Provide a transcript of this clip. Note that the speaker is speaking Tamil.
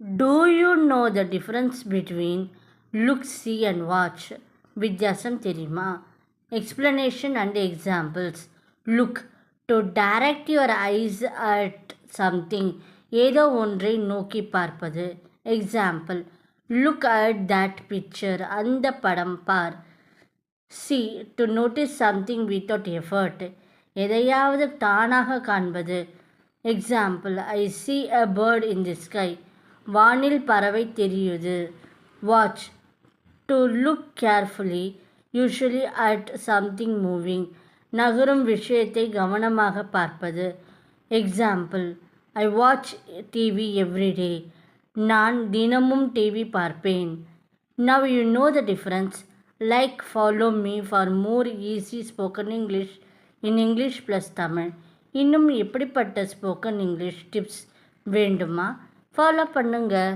Do you know the difference between look, see and watch? வித்தியாசம் தெரியுமா explanation and examples look to direct your eyes at something ஏதோ ஒன்றை நோக்கி பார்ப்பது example look at that picture அந்த படம் பார் see to notice something without effort எதையாவது தானாக காண்பது example I see a bird in the sky வானில் பறவை தெரியுது. Watch to look carefully usually at something moving நகரும் விஷயத்தை கவனமாக பார்ப்பது. Example I watch TV everyday நான் தினமும் டிவி பார்ப்பேன். Now you know the difference like follow me for more easy spoken English in English plus Tamil இன்னும் எப்படிப்பட்ட ஸ்போக்கன் இங்கிலீஷ் டிப்ஸ் வேண்டுமா? ஃபாலோ பண்ணுங்கள்